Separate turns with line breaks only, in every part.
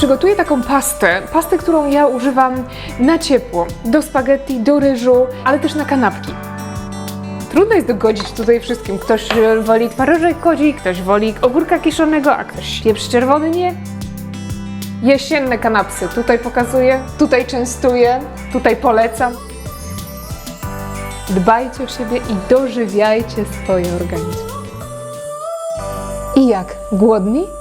Przygotuję taką pastę, pastę, którą ja używam na ciepło, do spaghetti, do ryżu, ale też na kanapki. Trudno jest dogodzić tutaj wszystkim. Ktoś e, woli twarożek kodzi, ktoś woli ogórka kiszonego, a ktoś pieprz czerwony nie. Jesienne kanapsy tutaj pokazuję, tutaj częstuję, tutaj polecam. Dbajcie o siebie i dożywiajcie swoje organizmy. I jak? Głodni?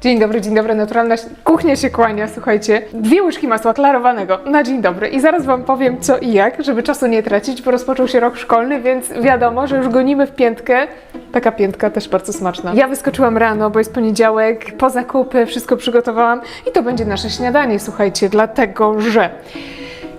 Dzień dobry, dzień dobry, naturalna kuchnia się kłania, słuchajcie. Dwie łyżki masła klarowanego na dzień dobry i zaraz Wam powiem co i jak, żeby czasu nie tracić, bo rozpoczął się rok szkolny, więc wiadomo, że już gonimy w piętkę. Taka piętka też bardzo smaczna. Ja wyskoczyłam rano, bo jest poniedziałek, po zakupy, wszystko przygotowałam i to będzie nasze śniadanie, słuchajcie, dlatego że...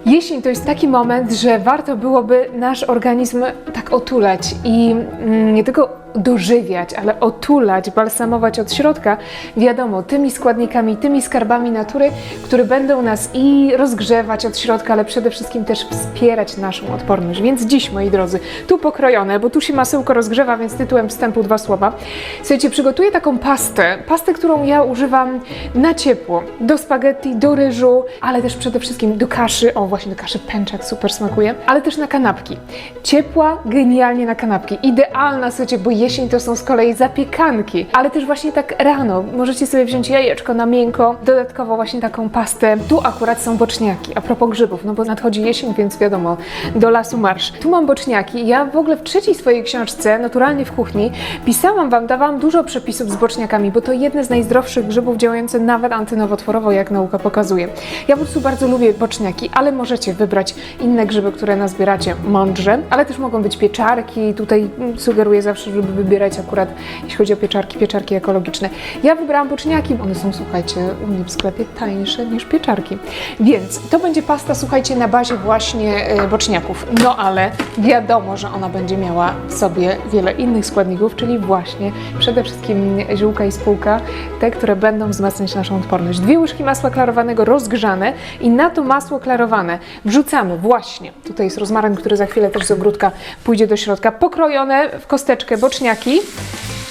Jesień to jest taki moment, że warto byłoby nasz organizm tak otulać i mm, nie tylko dożywiać, ale otulać, balsamować od środka, wiadomo, tymi składnikami, tymi skarbami natury, które będą nas i rozgrzewać od środka, ale przede wszystkim też wspierać naszą odporność. Więc dziś, moi drodzy, tu pokrojone, bo tu się masełko rozgrzewa, więc tytułem wstępu dwa słowa. Słuchajcie, przygotuję taką pastę, pastę, którą ja używam na ciepło, do spaghetti, do ryżu, ale też przede wszystkim do kaszy, o właśnie do kaszy pęczak, super smakuje, ale też na kanapki. Ciepła, genialnie na kanapki, idealna, słuchajcie, bo jesień to są z kolei zapiekanki, ale też właśnie tak rano możecie sobie wziąć jajeczko na miękko, dodatkowo właśnie taką pastę. Tu akurat są boczniaki, a propos grzybów, no bo nadchodzi jesień, więc wiadomo, do lasu marsz. Tu mam boczniaki. Ja w ogóle w trzeciej swojej książce, Naturalnie w kuchni, pisałam Wam, dawałam dużo przepisów z boczniakami, bo to jedne z najzdrowszych grzybów działające nawet antynowotworowo, jak nauka pokazuje. Ja po prostu bardzo lubię boczniaki, ale możecie wybrać inne grzyby, które nazbieracie mądrze, ale też mogą być pieczarki. Tutaj sugeruję zawsze, żeby wybierać akurat, jeśli chodzi o pieczarki, pieczarki ekologiczne. Ja wybrałam boczniaki, one są, słuchajcie, u mnie w sklepie tańsze niż pieczarki. Więc to będzie pasta, słuchajcie, na bazie właśnie e, boczniaków. No ale wiadomo, że ona będzie miała w sobie wiele innych składników, czyli właśnie przede wszystkim ziółka i spółka, te, które będą wzmacniać naszą odporność. Dwie łyżki masła klarowanego rozgrzane i na to masło klarowane wrzucamy właśnie, tutaj jest rozmaryn, który za chwilę też z ogródka pójdzie do środka, pokrojone w kosteczkę boczniaki,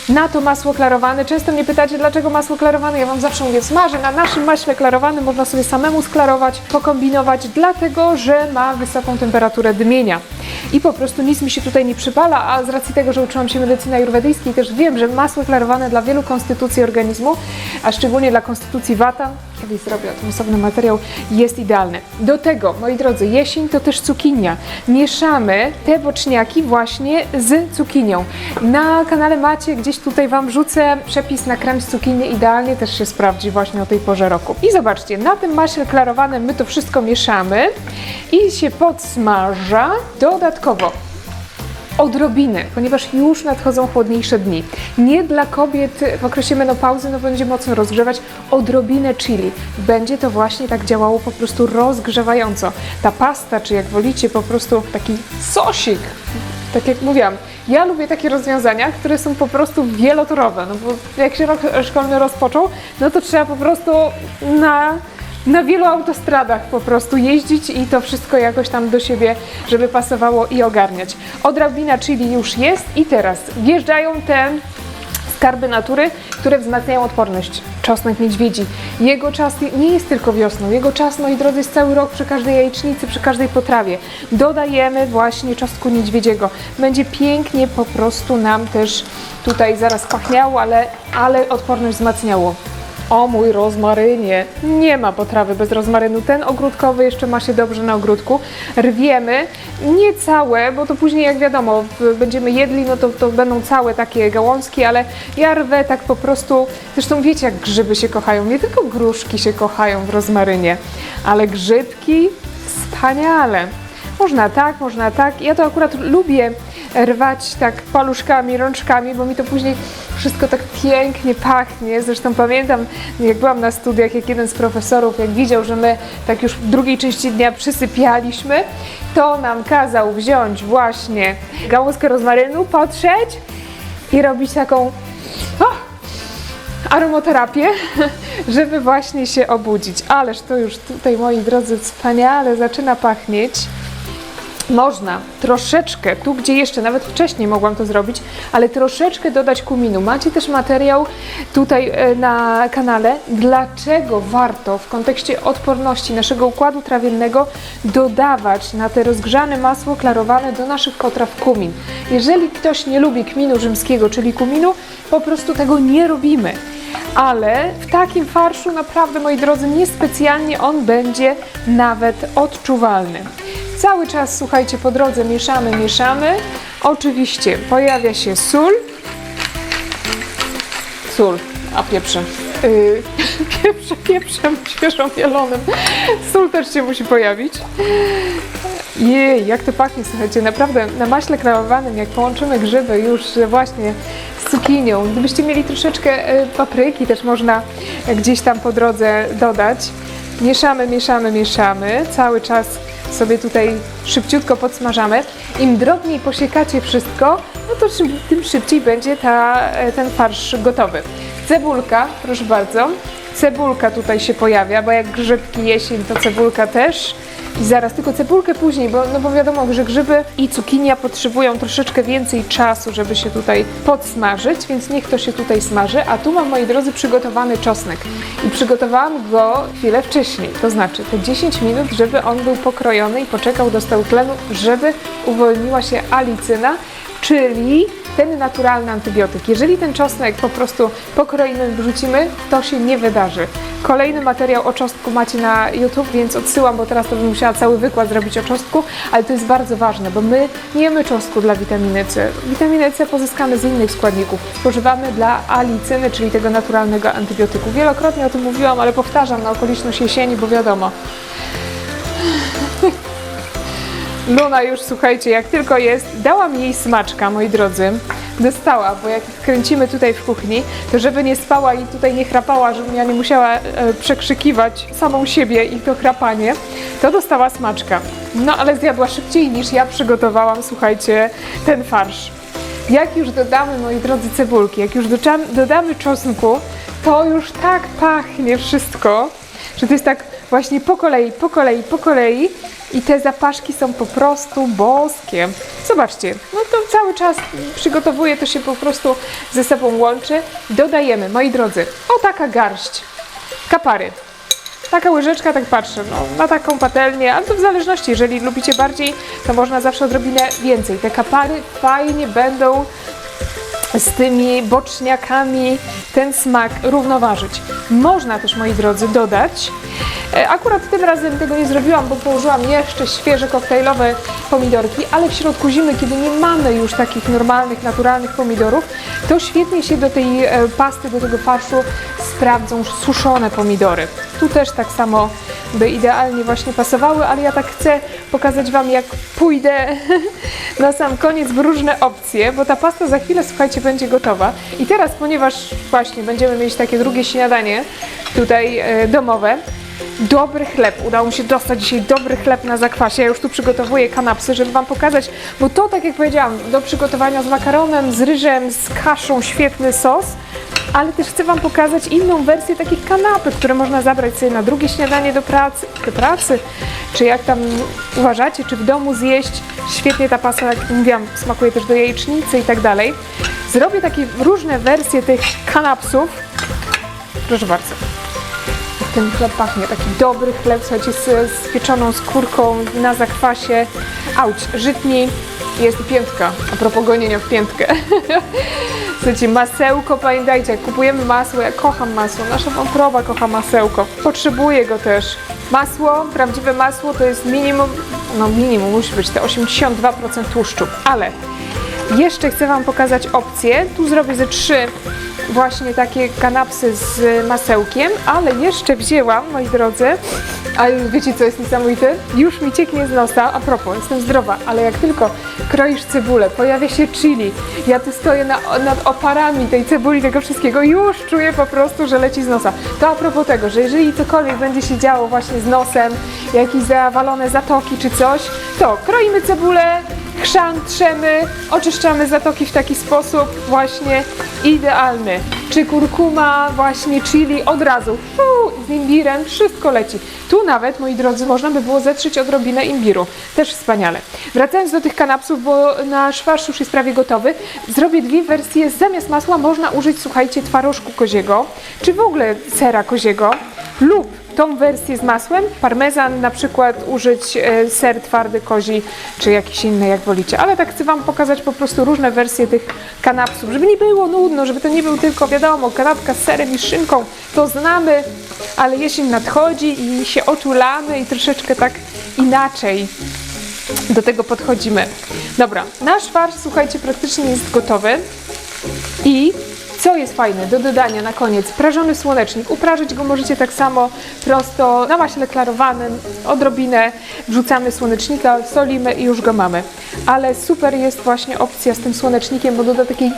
na to masło klarowane. Często mnie pytacie, dlaczego masło klarowane? Ja Wam zawsze mówię, smażę na naszym maśle klarowanym, można sobie samemu sklarować, pokombinować, dlatego, że ma wysoką temperaturę dymienia. I po prostu nic mi się tutaj nie przypala, a z racji tego, że uczyłam się medycyny ajurwedyjskiej, też wiem, że masło klarowane dla wielu konstytucji organizmu, a szczególnie dla konstytucji wata, kiedyś zrobię o tym osobny materiał, jest idealne. Do tego, moi drodzy, jesień to też cukinia. Mieszamy te boczniaki właśnie z cukinią. Na kanale macie, gdzieś tutaj Wam wrzucę przepis na krem z cukinii, idealnie też się sprawdzi właśnie o tej porze roku. I zobaczcie, na tym maśle klarowanym my to wszystko mieszamy i się podsmaża. Dodatkowo odrobinę, ponieważ już nadchodzą chłodniejsze dni. Nie dla kobiet w okresie menopauzy, no będzie mocno rozgrzewać, odrobinę chili. Będzie to właśnie tak działało po prostu rozgrzewająco. Ta pasta, czy jak wolicie, po prostu taki sosik, tak jak mówiłam, ja lubię takie rozwiązania, które są po prostu wielotorowe, no bo jak się rok szkolny rozpoczął, no to trzeba po prostu na na wielu autostradach po prostu jeździć i to wszystko jakoś tam do siebie, żeby pasowało i ogarniać. Odrobina chili już jest i teraz wjeżdżają te skarby natury, które wzmacniają odporność. Czosnek niedźwiedzi. Jego czas nie jest tylko wiosną. Jego czas, moi drodzy, jest cały rok przy każdej jajecznicy, przy każdej potrawie. Dodajemy właśnie czosnku niedźwiedziego. Będzie pięknie po prostu nam też tutaj zaraz pachniało, ale, ale odporność wzmacniało. O mój rozmarynie! Nie ma potrawy bez rozmarynu. Ten ogródkowy jeszcze ma się dobrze na ogródku. Rwiemy, nie całe, bo to później jak wiadomo, będziemy jedli, no to, to będą całe takie gałązki, ale ja rwę tak po prostu, zresztą wiecie jak grzyby się kochają, nie tylko gruszki się kochają w rozmarynie, ale grzybki wspaniale. Można tak, można tak. Ja to akurat lubię rwać tak paluszkami, rączkami, bo mi to później wszystko tak pięknie pachnie. Zresztą pamiętam, jak byłam na studiach, jak jeden z profesorów, jak widział, że my tak już w drugiej części dnia przysypialiśmy, to nam kazał wziąć właśnie gałązkę rozmarynu, potrzeć i robić taką aromaterapię, żeby właśnie się obudzić. Ależ to już tutaj, moi drodzy, wspaniale zaczyna pachnieć. Można troszeczkę, tu gdzie jeszcze, nawet wcześniej mogłam to zrobić, ale troszeczkę dodać kuminu. Macie też materiał tutaj e, na kanale, dlaczego warto w kontekście odporności naszego układu trawiennego dodawać na te rozgrzane masło klarowane do naszych potraw kumin. Jeżeli ktoś nie lubi kminu rzymskiego, czyli kuminu, po prostu tego nie robimy. Ale w takim farszu naprawdę, moi drodzy, niespecjalnie on będzie nawet odczuwalny. Cały czas, słuchajcie, po drodze mieszamy, mieszamy. Oczywiście pojawia się sól. Sól, a pieprze. Yy, pieprze, pieprzem świeżo mielonym. Sól też się musi pojawić. Jej, jak to pachnie, słuchajcie, naprawdę na maśle kreowanym, jak połączymy grzyby już właśnie z cukinią, gdybyście mieli troszeczkę e, papryki, też można gdzieś tam po drodze dodać. Mieszamy, mieszamy, mieszamy, cały czas sobie tutaj szybciutko podsmażamy. Im drobniej posiekacie wszystko, no to tym szybciej będzie ta, e, ten farsz gotowy. Cebulka, proszę bardzo. Cebulka tutaj się pojawia, bo jak grzybki jesień, to cebulka też. I zaraz tylko cebulkę później, bo, no bo wiadomo, że grzyby i cukinia potrzebują troszeczkę więcej czasu, żeby się tutaj podsmażyć, więc niech to się tutaj smaży. A tu mam, moi drodzy, przygotowany czosnek. I przygotowałam go chwilę wcześniej, to znaczy te 10 minut, żeby on był pokrojony i poczekał do stału tlenu, żeby uwolniła się alicyna, czyli ten naturalny antybiotyk. Jeżeli ten czosnek po prostu pokroimy, wrzucimy, to się nie wydarzy. Kolejny materiał o czosnku macie na YouTube, więc odsyłam, bo teraz to bym musiała cały wykład zrobić o czosnku, ale to jest bardzo ważne, bo my nie jemy czosnku dla witaminy C. Witaminę C pozyskamy z innych składników. Spożywamy dla alicyny, czyli tego naturalnego antybiotyku. Wielokrotnie o tym mówiłam, ale powtarzam na okoliczność jesieni, bo wiadomo, Luna już, słuchajcie, jak tylko jest, dałam jej smaczka, moi drodzy. Dostała, bo jak kręcimy tutaj w kuchni, to żeby nie spała i tutaj nie chrapała, żebym ja nie musiała e, przekrzykiwać samą siebie i to chrapanie, to dostała smaczka. No ale zjadła szybciej niż ja przygotowałam, słuchajcie, ten farsz. Jak już dodamy, moi drodzy, cebulki, jak już dodamy czosnku, to już tak pachnie wszystko, że to jest tak właśnie po kolei, po kolei, po kolei i te zapaszki są po prostu boskie. Zobaczcie, no to cały czas przygotowuję, to się po prostu ze sobą łączy. Dodajemy, moi drodzy, o taka garść kapary. Taka łyżeczka, tak patrzę, no, na taką patelnię, ale to w zależności, jeżeli lubicie bardziej, to można zawsze odrobinę więcej. Te kapary fajnie będą z tymi boczniakami ten smak równoważyć. Można też, moi drodzy, dodać. e, Akurat tym razem tego nie zrobiłam, bo położyłam jeszcze świeże koktajlowe pomidorki, ale w środku zimy, kiedy nie mamy już takich normalnych, naturalnych pomidorów, to świetnie się do tej e, pasty, do tego farszu sprawdzą suszone pomidory. Tu też tak samo by idealnie właśnie pasowały, ale ja tak chcę pokazać Wam, jak pójdę na sam koniec w różne opcje, bo ta pasta za chwilę, słuchajcie, będzie gotowa. I teraz, ponieważ właśnie będziemy mieć takie drugie śniadanie tutaj e, domowe, Dobry chleb. Udało mi się dostać dzisiaj dobry chleb na zakwasie. Ja już tu przygotowuję kanapsy, żeby Wam pokazać, bo to, tak jak powiedziałam, do przygotowania z makaronem, z ryżem, z kaszą, świetny sos. Ale też chcę Wam pokazać inną wersję takich kanapek, które można zabrać sobie na drugie śniadanie do pracy, do pracy, czy jak tam uważacie, czy w domu zjeść. Świetnie ta pasta, jak mówiłam, smakuje też do jajecznicy i tak dalej. Zrobię takie różne wersje tych kanapsów. Proszę bardzo ten chleb pachnie. Taki dobry chleb, słuchajcie, z, z pieczoną skórką na zakwasie. Auć, żytni. Jest piętka, a propos gonienia w piętkę. Masełko, pamiętajcie, jak kupujemy masło, ja kocham masło, nasza wątroba kocha masełko. Potrzebuję go też. Masło, prawdziwe masło to jest minimum, no minimum musi być te 82% tłuszczu, ale jeszcze chcę Wam pokazać opcję. Tu zrobię ze trzy właśnie takie kanapsy z masełkiem, ale jeszcze wzięłam, moi drodzy, ale wiecie co jest niesamowite? Już mi cieknie z nosa, a propos, jestem zdrowa, ale jak tylko kroisz cebulę, pojawia się chili, ja tu stoję na, nad oparami tej cebuli, tego wszystkiego, już czuję po prostu, że leci z nosa. To a propos tego, że jeżeli cokolwiek będzie się działo właśnie z nosem, jakieś zawalone zatoki czy coś, to kroimy cebulę, chrzan trzemy, oczyszczamy zatoki w taki sposób właśnie idealny. Czy kurkuma, właśnie chili od razu, Fuu, z imbirem, wszystko leci. Tu nawet, moi drodzy, można by było zetrzeć odrobinę imbiru. Też wspaniale. Wracając do tych kanapsów, bo nasz farsz już jest prawie gotowy, zrobię dwie wersje. Zamiast masła można użyć, słuchajcie, twarożku koziego, czy w ogóle sera koziego lub tą wersję z masłem, parmezan na przykład użyć e, ser twardy kozi, czy jakiś inny jak wolicie. Ale tak chcę Wam pokazać po prostu różne wersje tych kanapsów, żeby nie było nudno, żeby to nie był tylko, wiadomo, kanapka z serem i szynką, to znamy, ale jesień nadchodzi i się otulamy i troszeczkę tak inaczej do tego podchodzimy. Dobra, nasz farsz, słuchajcie, praktycznie jest gotowy. I co jest fajne do dodania na koniec? Prażony słonecznik. Uprażyć go możecie tak samo prosto na maśle klarowanym, odrobinę wrzucamy słonecznika, solimy i już go mamy. Ale super jest właśnie opcja z tym słonecznikiem, bo doda takiej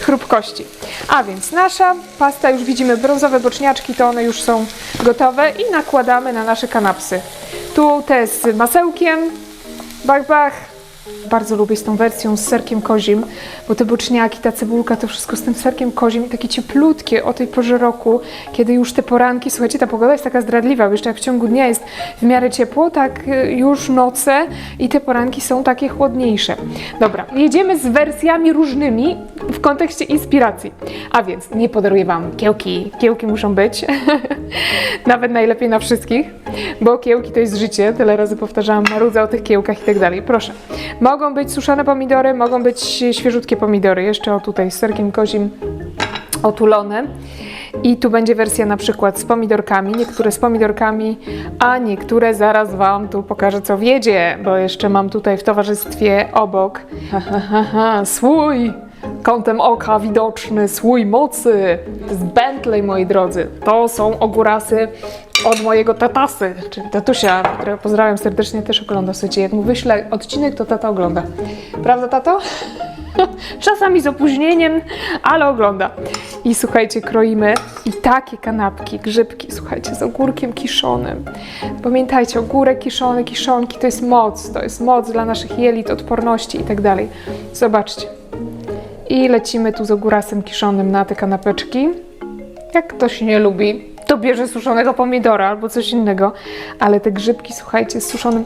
chrupkości. A więc nasza pasta, już widzimy brązowe boczniaczki, to one już są gotowe i nakładamy na nasze kanapsy. Tu te z masełkiem, bach, bach, bardzo lubię z tą wersją z serkiem kozim, bo te boczniaki, ta cebulka, to wszystko z tym serkiem kozim i takie cieplutkie o tej porze roku, kiedy już te poranki, słuchajcie, ta pogoda jest taka zdradliwa, bo jeszcze jak w ciągu dnia jest w miarę ciepło, tak y, już noce i te poranki są takie chłodniejsze. Dobra, jedziemy z wersjami różnymi w kontekście inspiracji. A więc nie podaruję Wam kiełki, kiełki muszą być, nawet najlepiej na wszystkich, bo kiełki to jest życie, tyle razy powtarzałam, marudzę o tych kiełkach i tak dalej. Proszę. Mogą być suszone pomidory, mogą być świeżutkie pomidory, jeszcze o tutaj z serkiem kozim otulone. I tu będzie wersja na przykład z pomidorkami, niektóre z pomidorkami, a niektóre zaraz Wam tu pokażę co wiedzie, bo jeszcze mam tutaj w towarzystwie obok. Ha, ha, ha, ha, słój kątem oka widoczny, słój mocy z Bentley, moi drodzy. To są ogórasy od mojego tatasy, czyli tatusia, którego pozdrawiam serdecznie, też ogląda. Słuchajcie, jak mu wyślę odcinek, to tata ogląda. Prawda, tato? Czasami z opóźnieniem, ale ogląda. I słuchajcie, kroimy i takie kanapki, grzybki, słuchajcie, z ogórkiem kiszonym. Pamiętajcie, ogórek kiszony, kiszonki to jest moc, to jest moc dla naszych jelit, odporności i tak dalej. Zobaczcie. I lecimy tu z ogórasem kiszonym na te kanapeczki. Jak ktoś nie lubi, to bierze suszonego pomidora albo coś innego. Ale te grzybki, słuchajcie, z suszonym...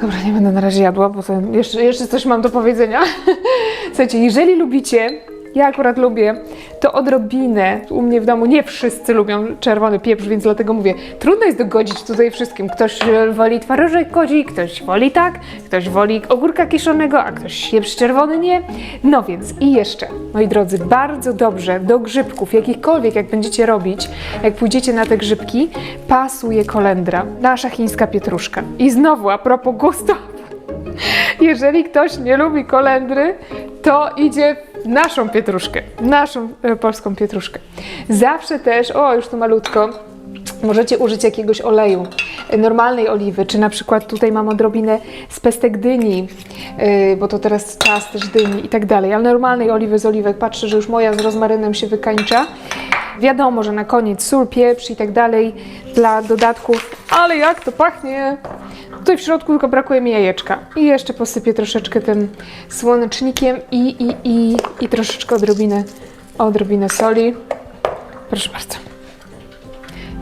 Dobra, nie będę na razie jadła, bo jeszcze, jeszcze coś mam do powiedzenia. Słuchajcie, jeżeli lubicie, ja akurat lubię, to odrobinę. U mnie w domu nie wszyscy lubią czerwony pieprz, więc dlatego mówię, trudno jest dogodzić tutaj wszystkim. Ktoś e, woli twarożek kodzi, ktoś woli tak, ktoś woli ogórka kiszonego, a ktoś pieprz czerwony nie. No więc i jeszcze, moi drodzy, bardzo dobrze do grzybków, jakichkolwiek jak będziecie robić, jak pójdziecie na te grzybki, pasuje kolendra, nasza chińska pietruszka. I znowu, a propos gustu, jeżeli ktoś nie lubi kolendry, to idzie naszą pietruszkę, naszą e, polską pietruszkę. Zawsze też, o już tu malutko, możecie użyć jakiegoś oleju, e, normalnej oliwy, czy na przykład tutaj mam odrobinę z pestek dyni, yy, bo to teraz czas też dyni i tak dalej, ale normalnej oliwy z oliwek, patrzę, że już moja z rozmarynem się wykańcza. Wiadomo, że na koniec sól, pieprz i tak dalej dla dodatków, ale jak to pachnie! Tutaj w środku tylko brakuje mi jajeczka. I jeszcze posypię troszeczkę tym słonecznikiem i, i, i, i troszeczkę odrobinę, odrobinę soli. Proszę bardzo.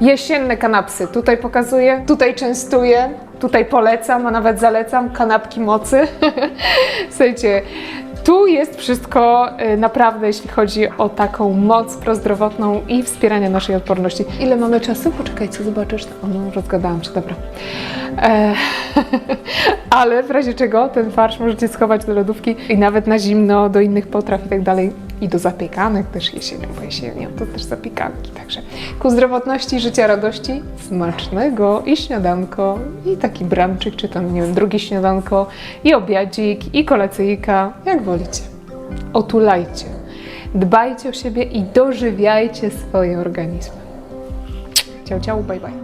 Jesienne kanapsy. Tutaj pokazuję, tutaj częstuję, tutaj polecam, a nawet zalecam kanapki mocy. Słuchajcie, tu jest wszystko y, naprawdę, jeśli chodzi o taką moc prozdrowotną i wspieranie naszej odporności. Ile mamy czasu? Poczekajcie, zobaczysz. O, no, rozgadałam się, dobra. E, ale w razie czego ten farsz możecie schować do lodówki i nawet na zimno, do innych potraw i tak dalej. I do zapiekanek też jesienią, bo jesienią to też zapiekanki. Także ku zdrowotności, życia, radości, smacznego i śniadanko, i taki branczyk, czy tam, nie wiem, drugie śniadanko, i obiadzik, i kolacyjka, jak wolicie. Otulajcie, dbajcie o siebie i dożywiajcie swoje organizmy. Ciao, ciao, bye, bye.